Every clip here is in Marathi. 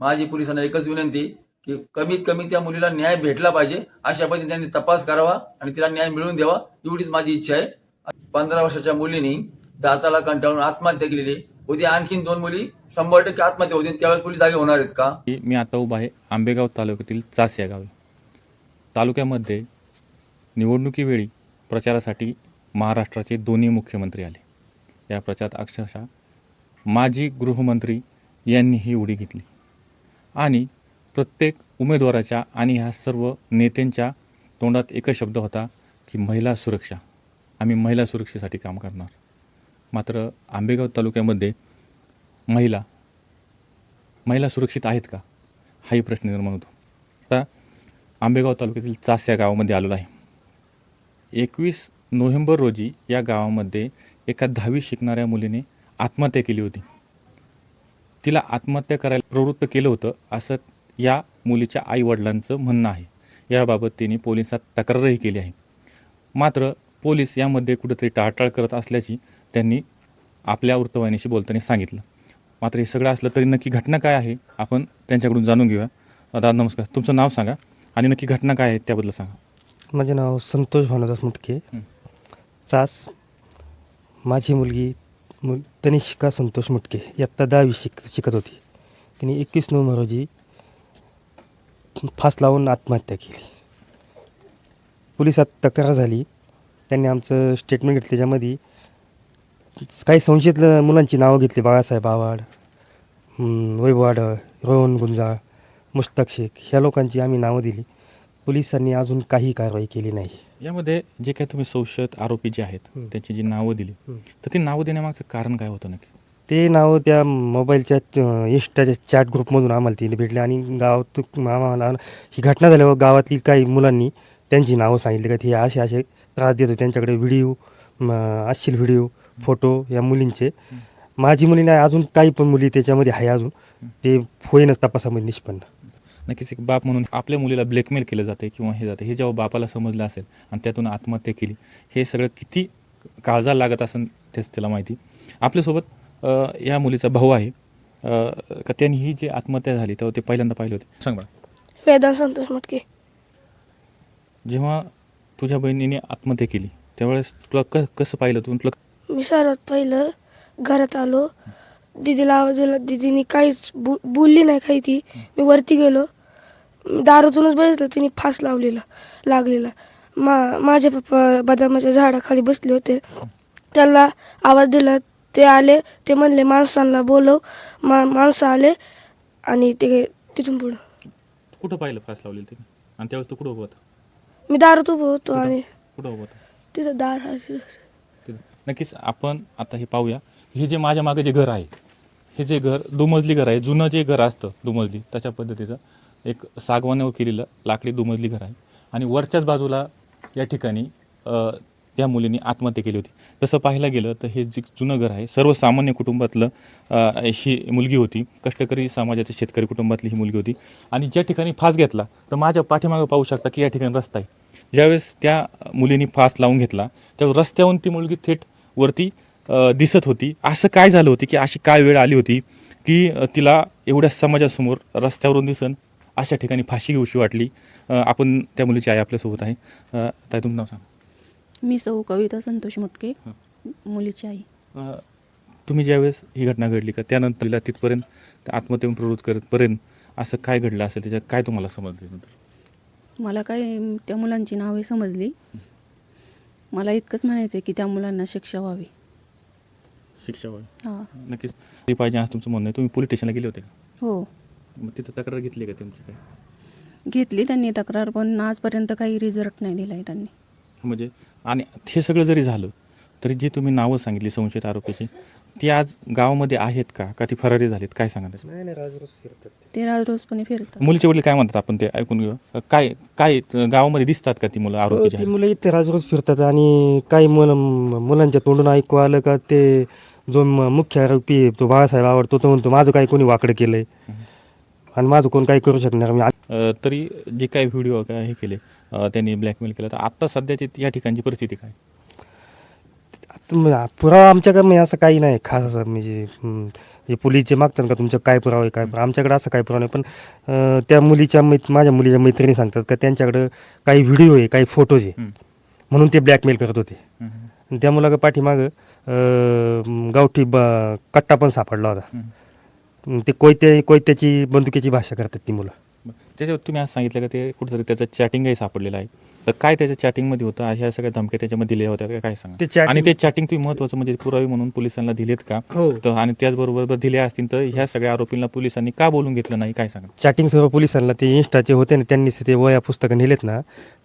माझी पोलिसांना एकच विनंती की कमीत कमी त्या मुलीला न्याय भेटला पाहिजे अशा पद्धतीने त्यांनी तपास करावा आणि तिला न्याय मिळवून द्यावा एवढीच माझी इच्छा आहे. पंधरा वर्षाच्या मुलीने दाताला कंटाळून आत्महत्या केलेली उद्या आणखीन दोन मुली शंभर टक्के आत्महत्या होतील त्यावेळेस पोलीस जागे होणार आहेत का? मी आता उभा आहे आंबेगाव तालुक्यातील चास या गावी. तालुक्यामध्ये निवडणुकीवेळी प्रचारासाठी महाराष्ट्राचे दोन्ही मुख्यमंत्री आले. या प्रचारात अक्षरशः माजी गृहमंत्री यांनी ही उडी घेतली. आणि प्रत्येक उमेदवाराच्या आणि ह्या सर्व नेत्यांच्या तोंडात एकच शब्द होता की महिला सुरक्षा. आम्ही महिला सुरक्षेसाठी काम करणार. मात्र आंबेगाव तालुक्यामध्ये महिला महिला सुरक्षित आहेत का? हाही प्रश्न निर्माण होतो. आता आंबेगाव तालुक्यातील चास या गावामध्ये आलेलो आहे. एकवीस नोव्हेंबर रोजी या गावामध्ये एका दहावी शिकणाऱ्या मुलीने आत्महत्या केली होती. तिला आत्महत्या करायला प्रवृत्त केलं होतं असं या मुलीच्या आईवडिलांचं म्हणणं आहे. याबाबत तिने पोलिसात तक्रारही केली आहे. मात्र पोलीस यामध्ये कुठेतरी टाळटाळ करत असल्याची त्यांनी आपल्या वृत्तवाहिनीशी बोलताना सांगितलं. मात्र हे सगळं असलं तरी नक्की घटना काय आहे आपण त्यांच्याकडून जाणून घेऊया. दादा नमस्कार. तुमचं नाव सांगा आणि नक्की घटना काय आहे त्याबद्दल सांगा. माझे नाव संतोष भानुदास मुटके. चास माझी मुलगी मुल तनिष्का संतोष मुटके इयत्ता दहावी शिक शिकत होती. तिने एकवीस नोव्हेंबर रोजी फास लावून आत्महत्या केली. पोलिसात तक्रार झाली. त्यांनी आमचं स्टेटमेंट घेतलं. त्याच्यामध्ये काही संशयित मुलांची नावं घेतली. बाळासाहेब आव्हाड वैभव आढळ रोहन गुंजाळ मुश्ताक शेख ह्या लोकांची आम्ही नावं दिली. पोलिसांनी अजून काही कारवाई केली नाही. यामध्ये जे काही तुम्ही संशयित आरोपी जे आहेत हं. त्यांची जी नावं दिली हं. तर ती नावं देण्यामागचं कारण काय होतं नक्की? ते नाव त्या मोबाईलच्या अं, इन्स्टाच्या चॅट ग्रुपमधून आम्हाला तिने भेटले आणि गावात आम्हाला ही घटना झाल्यावर गावातली काही मुलांनी त्यांची नावं सांगितली. का ते असे असे त्रास देतो. त्यांच्याकडे व्हिडिओ अश्लील व्हिडिओ फोटो या मुलींचे. माझी मुली नाही अजून काही पण मुली त्याच्यामध्ये आहे अजून. ते होईनच तपासामध्ये निष्पन्न. नक्कीच एक बाप म्हणून आपल्या मुलीला ब्लॅकमेल केलं जाते किंवा हे जाते हे जेव्हा बापाला समजलं असेल आणि त्यातून आत्महत्या केली हे सगळं किती काळजाला लागत असेल तेच त्याला माहिती. आपल्यासोबत या मुलीचा भाऊ आहे. का त्यांनी ही जी आत्महत्या झाली तेव्हा ते पहिल्यांदा पाहिले होते. सांग बरं. वेदांत संतोष मटके. जेव्हा तुझ्या बहिणीने आत्महत्या केली त्यावेळेस तुला क कसं पाहिलं तू? तुला मी सर्वात पहिलं घरात आलो. दीदीला आवाज दिला. दीदीने काहीच बो बोलली नाही काही ती. मी वरती गेलो. दारातूनच बघितलं तिने फास लावलेला लागलेला. मा माझे पप्पा बदामाच्या झाडाखाली बसले होते. त्यांना आवाज दिला ते आले ते म्हणले माणसांना बोलव. मा माणसं आले आणि ते तिथून पुढं. कुठं पाहिलं फास लावलेलं ते आणि त्यावेळेस तू कुठं उभं होता? मी दारात उभं होतो आणि कुठं उभं होता? तिथं दार आहे. तिथं. तिथं. नक्कीच आपण आता हे पाहूया. हे जे माझ्या मागे जे घर आहे हे जे घर दुमजली घर आहे जुनं जे घर असतं दुमजली तशा पद्धतीचं. एक सागवानावर केलेलं लाकडी दुमजली घर आहे आणि वरच्याच बाजूला या ठिकाणी त्या मुलीने आत्महत्या केली होती. तसं पाहायला गेलं तर हे जे जुनं घर आहे सर्वसामान्य कुटुंबातलं ही मुलगी होती. कष्टकरी समाजाच्या शेतकरी कुटुंबातली ही मुलगी होती. आणि ज्या ठिकाणी फास घेतला तर माझ्या पाठीमागं पाहू शकता की या ठिकाणी रस्ता आहे. ज्यावेळेस त्या मुलीने फास लावून घेतला त्यावेळेस रस्त्यावरून ती मुलगी थेट वरती दिसत होती. असं काय झालं होती की अशी काय वेळ आली होती की तिला एवढ्या समाजासमोर रस्त्यावरून दिसन अशा ठिकाणी फाशी घेऊशी वाटली. आपण त्या मुलीची आई आपल्यासोबत आहे. ताई तुमचं नाव सांगा. मी सौ कविता संतोष मुटके मुलीची आई. तुम्ही ज्यावेळेस ही घटना घडली का त्यानंतर तिला तिथपर्यंत त्या आत्महत्येहून प्रवृत्त करतपर्यंत असं काय घडलं असेल? त्याच्यात काय तुम्हाला समजलं नंतर मला काय त्या मुलांची नावे समजली. मला इतकंच म्हणायचं आहे की त्या मुलांना शिक्षा व्हावी. शिक्षा वय हां. नक्कीच. ते पाहिजे असं तुमचं म्हणणं आहे. तुम्ही पोलीस स्टेशनला गेले होते का? हो. मग तिथं तक्रार घेतली का तुमची काय? घेतली त्यांनी तक्रार पण आजपर्यंत काही रिझल्ट नाही दिला आहे त्यांनी. म्हणजे आणि हे सगळं जरी झालं तरी जी तुम्ही नावं सांगितली संशयित आरोपीची ती आज गावामध्ये आहेत का? का ती फरारी झालीत? काय सांगा? नाही नाही फिरतात ते. राज रोजपणे फिरतात. मुलीचे वडील काय म्हणतात? आपण ते ऐकून घेऊ. काय काय गावामध्ये दिसतात का ती मुलं आरोपी जी ती आहेत? मुलं इथे राजरोज फिरतात आणि काही मुलं मुलांच्या तोंडून ऐकू आलं का ते जो म- मुख्य आरोपी आहे, तो बाळासाहेब आवडतो तो म्हणतो माझं काही कोणी वाकडं केलंय. आणि माझं कोण काही करू शकणार मी अ, तरी जे काही व्हिडिओ काय हे केले अ, त्यांनी ब्लॅकमेल केलं तर आत्ता सध्याची या ठिकाणची परिस्थिती काय आता म- पुरावा आमच्याकडे म्हणजे असं काही नाही खास असं म्हणजे हं, पोलीस जे मागतात का तुमचं काय पुरावा आहे काय पुरावा आमच्याकडे असं काय पुरावा नाही पण अं, त्या मुलीच्या मैत माझ्या मुलीच्या मैत्रिणी सांगतात का त्यांच्याकडं काही व्हिडिओ आहे काही फोटोज आहे. म्हणून ते ब्लॅकमेल करत होते. आणि त्या मुलाला पाठीमागं अं, गावठी ब कट्टा पण सापडला होता. ते कोयत्या कोयत्याची बंदुकीची भाषा करतात ती मुलं. त्याच्यावर तुम्ही आज सांगितलं का ते कुठेतरी त्याचं चॅटिंगही सापडलेलं आहे. तर काय त्याच्या चॅटिंगमध्ये होतं? ह्या सगळ्या धमक्या त्याच्यामध्ये दिल्या होत्या का? काय सांगा? ते आणि ते चॅटिंग तुम्ही महत्वाचं म्हणजे पुरावे म्हणून पोलिसांना दिलेत का? हो. तर आणि त्याचबरोबर दिले असतील तर ह्या सगळ्या आरोपींना पोलिसांनी का बोलून घेतलं नाही? काय सांगा? चॅटिंग सर्व पोलिसांना ते इन्स्टाचे होते ना त्यांनी ते वया पुस्तकं नेलेत ना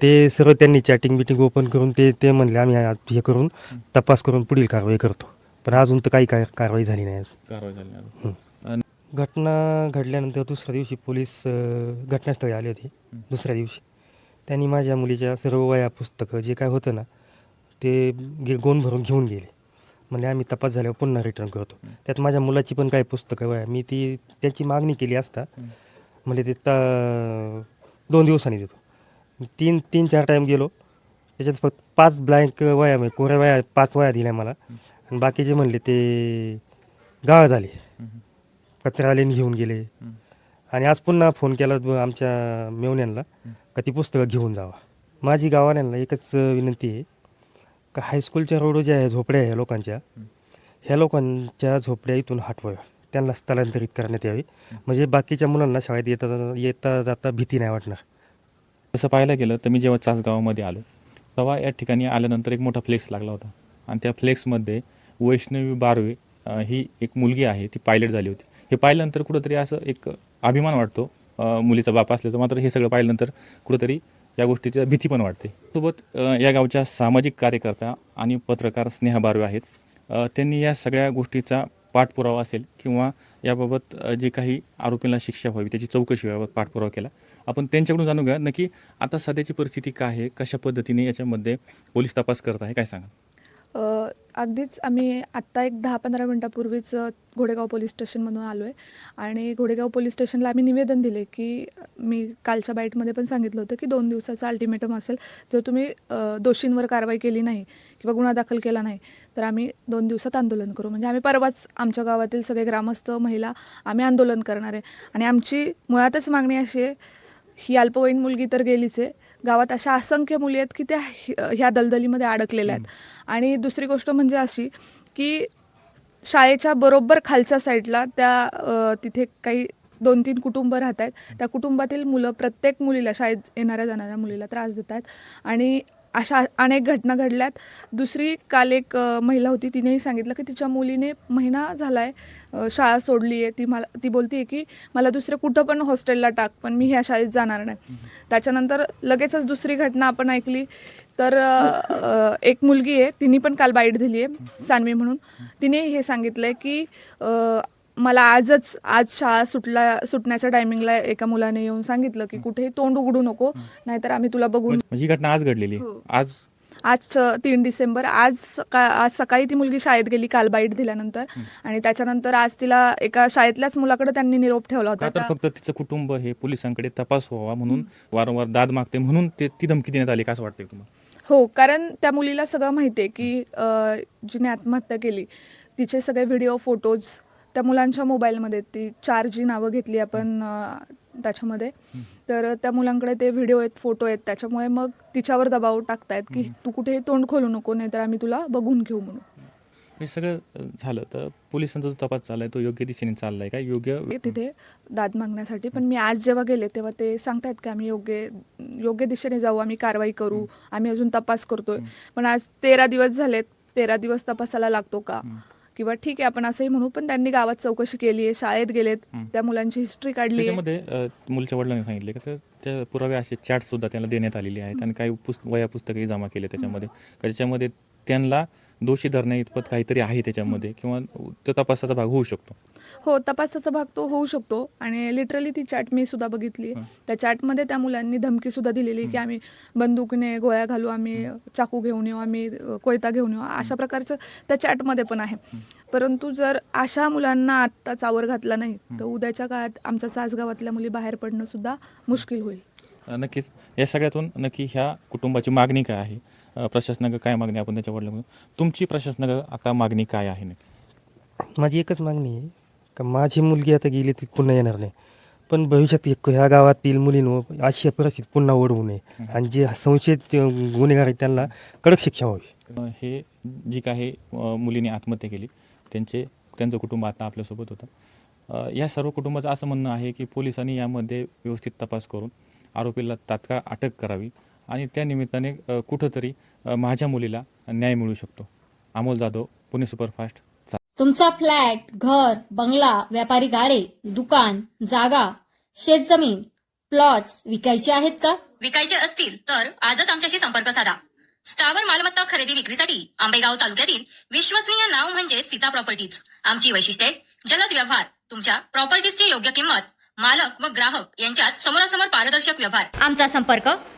ते सर्व त्यांनी चॅटिंग बिटिंग ओपन करून ते ते म्हणले आम्ही हे करून तपास करून पुढील कारवाई करतो. पण अजून तर काही काय कारवाई झाली नाही कारवाई झाली नाही घटना घडल्यानंतर दुसऱ्या दिवशी पोलीस अ, घटनास्थळी आले होते. दुसऱ्या दिवशी. त्यांनी माझ्या मुलीच्या सर्व वया पुस्तकं जे काय होतं ना ते गे गोन भरून घेऊन गेले. म्हणजे आम्ही तपास झाल्यावर पुन्हा रिटर्न करतो. त्यात माझ्या मुलाची पण काही पुस्तकं वया. मी ती त्याची मागणी केली असता म्हणजे ते त दोन दिवसांनी देतो. तीन तीन चार टाईम गेलो. त्याच्यात फक्त पाच ब्लँक वया म्हणजे कोऱ्या वया पाच वया दिल्या मला. आणि बाकीचे म्हणले ते गाळ झाले. कचरावाल्याने घेऊन गेले. आणि आज पुन्हा फोन केला आमच्या मेवण्यांना का ती पुस्तकं घेऊन जावा. माझी गावाल्यांना एकच विनंती आहे का हायस्कूलच्या रोड ज्या आहे झोपड्या आहे लोकांच्या ह्या लोकांच्या झोपड्या इथून हटवाव्या. त्यांना स्थलांतरित करण्यात यावी. म्हणजे बाकीच्या मुलांना शाळेत येता येता जाता भीती नाही वाटणार. तसं पाहायला गेलं तर मी जेव्हा चासगावामध्ये आलो तेव्हा या ठिकाणी आल्यानंतर एक मोठा फ्लेक्स लागला होता. आणि त्या फ्लेक्समध्ये वैष्णवी बारवे ही एक मुलगी आहे ती पायलट झाली होती. हे पाहिल्यानंतर कुठंतरी असं एक अभिमान वाटतो. मुलीचा बाप असल्याचं मात्र हे सगळं पाहिल्यानंतर कुठंतरी या गोष्टीची भीती पण वाटते. सोबत या गावच्या सामाजिक कार्यकर्ता आणि पत्रकार स्नेहा बारवे आहेत. त्यांनी या सगळ्या गोष्टीचा पाठपुरावा असेल किंवा याबाबत जे काही आरोपींना शिक्षा व्हावी त्याची चौकशी व्हावी पाठपुरावा केला. आपण त्यांच्याकडून जाणून घ्या. नक्की आता सध्याची परिस्थिती काय आहे? कशा पद्धतीने याच्यामध्ये पोलीस तपास करत आहे? काय सांगा अगदीच आम्ही आत्ता एक दहा पंधरा मिनटापूर्वीच घोडेगाव पोलीस स्टेशनमधून आलो आहे आणि घोडेगाव पोलीस स्टेशनला आम्ही निवेदन दिले की मी कालच्या बाईटमध्ये पण सांगितलं होतं की दोन दिवसाचा अल्टिमेटम असेल. जर तुम्ही दोषींवर कारवाई केली नाही किंवा गुन्हा दाखल केला नाही तर आम्ही दोन दिवसात आंदोलन करू. म्हणजे आम्ही परवाच आमच्या गावातील सगळे ग्रामस्थ महिला आम्ही आंदोलन करणार आहे. आणि आमची मुळातच मागणी अशी आहे ही अल्पवयीन मुलगी तर गेलीच आहे. गावात अशा असंख्य मुली आहेत की त्या ह्या दलदलीमध्ये अडकलेल्या आहेत. आणि दुसरी गोष्ट म्हणजे अशी की शाळेच्या बरोबर खालच्या साईडला त्या तिथे काही दोन तीन कुटुंब राहत आहेत त्या कुटुंबातील मुलं प्रत्येक मुलीला शाळेत येणाऱ्या जाणाऱ्या मुलीला त्रास देत आहेत आणि अशा अनेक घटना घडल्यात. दुसरी काल एक महिला होती. तिनेही सांगितलं की तिच्या मुलीने महिना झाला आहे शाळा सोडली आहे ती मला ती बोलते की मला दुसऱ्या कुठं पण हॉस्टेलला टाक पण मी ह्या शाळेत जाणार नाही. त्याच्यानंतर लगेचच दुसरी घटना आपण ऐकली. तर एक मुलगी आहे तिने पण काल बाईट दिली आहे सानवी म्हणून. तिने हे सांगितलं आहे की मला आजच आज शाळा सुटला सुटण्याच्या टायमिंगला एका मुलाने येऊन सांगितलं की कुठेही तोंड उघडू नको नाहीतर आम्ही तुला बघून म्हणजे ही घटना आज घडलेली हो. आज? आज तीन डिसेंबर आज सका आज सकाळी ती मुलगी शाळेत गेली काल बाईट दिल्यानंतर. आणि त्याच्यानंतर आज तिला एका शाळेतल्याच मुलाकडे त्यांनी निरोप ठेवला होता. तर फक्त तिचं कुटुंब हे पोलिसांकडे तपास व्हावा म्हणून वारंवार दाद मागते म्हणून ते ती धमकी देण्यात आली का असं वाटतंय तुम्हाला? हो कारण त्या मुलीला सगळं माहिती आहे की अ, जिने आत्महत्या केली तिचे सगळे व्हिडिओ फोटोज त्या मुलांच्या मोबाईलमध्ये ती चार जी नावं घेतली आपण त्याच्यामध्ये. तर त्या मुलांकडे ते व्हिडिओ आहेत फोटो आहेत त्याच्यामुळे मग तिच्यावर दबाव टाकतायत की तू कुठेही तोंड खोलू नको नाहीतर आम्ही तुला बघून घेऊ म्हणून. हे सगळं झालं तर पोलिसांचा जो तपास चाललाय तो योग्य दिशेने चाललाय का? योग्य तिथे दाद मागण्यासाठी. पण मी आज जेव्हा गेले तेव्हा ते सांगतायत की आम्ही योग्य योग्य दिशेने जाऊ आम्ही कारवाई करू आम्ही अजून तपास करतोय. पण आज तेरा दिवस झालेत तेरा दिवस तपासाला लागतो का? किंवा ठीक आहे आपण असंही म्हणू पण त्यांनी गावात चौकशी केली आहे शाळेत गेलेत त्या मुलांची हिस्ट्री काढली आहे. त्याच्यामध्ये अ, मुलीच्या वडिलांनी सांगितले की त्या पुरावे असे चॅट सुद्धा त्यांना देण्यात आलेले आहेत आणि काही पुस्त वया पुस्तकही जमा केले त्याच्यामध्ये. का ज्याच्यामध्ये त्यांना दोषी धरण्या इतपत काहीतरी आहे त्याच्यामध्ये किंवा तो तपासाचा भाग होऊ शकतो. हो तपासाचा भाग तो होऊ शकतो आणि लिटरली ती चॅट मी सुद्धा बघितली त्या चॅटमध्ये त्या मुलांनी धमकी सुद्धा दिलेली की आम्ही बंदुकीने गोळ्या घालू आम्ही चाकू घेऊन येऊ आम्ही कोयता घेऊन येऊ अशा प्रकारचं त्या चॅटमध्ये पण आहे. परंतु जर अशा मुलांना आत्ताच आवर घातला नाही तर उद्याच्या काळात आमच्या सासगावातल्या मुली बाहेर पडणं सुद्धा मुश्किल होईल. नक्कीच. या सगळ्यातून नक्की ह्या कुटुंबाची मागणी काय आहे? प्रशासनाकडे काय मागणी आपण त्याच्या वडिलांकडून? तुमची प्रशासनाकडे आता मागणी काय आहे नक्की माझी एकच मागणी आहे का माझी मुलगी आता गेली ती पुन्हा येणार नाही. पण भविष्यात एक- ह्या गावातील मुलींवर अशी परिस्थिती पुन्हा ओढवू नये. आणि जे संशयित गुन्हेगार आहेत त्यांना कडक शिक्षा व्हावी. अ, हे जी काही अ, मुलीने आत्महत्या केली त्यांचे त्यांचं कुटुंब आता आपल्यासोबत होतं. अ, या सर्व कुटुंबाचं असं म्हणणं आहे की पोलिसांनी यामध्ये व्यवस्थित तपास करून आरोपीला तात्काळ अटक करावी. आणि त्या निमित्ताने कुठंतरी माझ्या मुलीला न्याय मिळू शकतो. अमोल जाधव पुणे सुपरफास्ट तुमचा फ्लॅट घर बंगला व्यापारी गाडे दुकान जागा शेतजमीन प्लॉट्स विकायचे आहेत का? विकायचे असतील तर आजच आमच्याशी संपर्क साधा. स्थावर मालमत्ता खरेदी विक्रीसाठी आंबेगाव तालुक्यातील विश्वसनीय नाव म्हणजे सीता प्रॉपर्टीज. आमची वैशिष्ट्ये जलद व्यवहार तुमच्या प्रॉपर्टीजची योग्य किंमत मालक व ग्राहक यांच्यात समोरासमोर पारदर्शक व्यवहार. आमचा संपर्क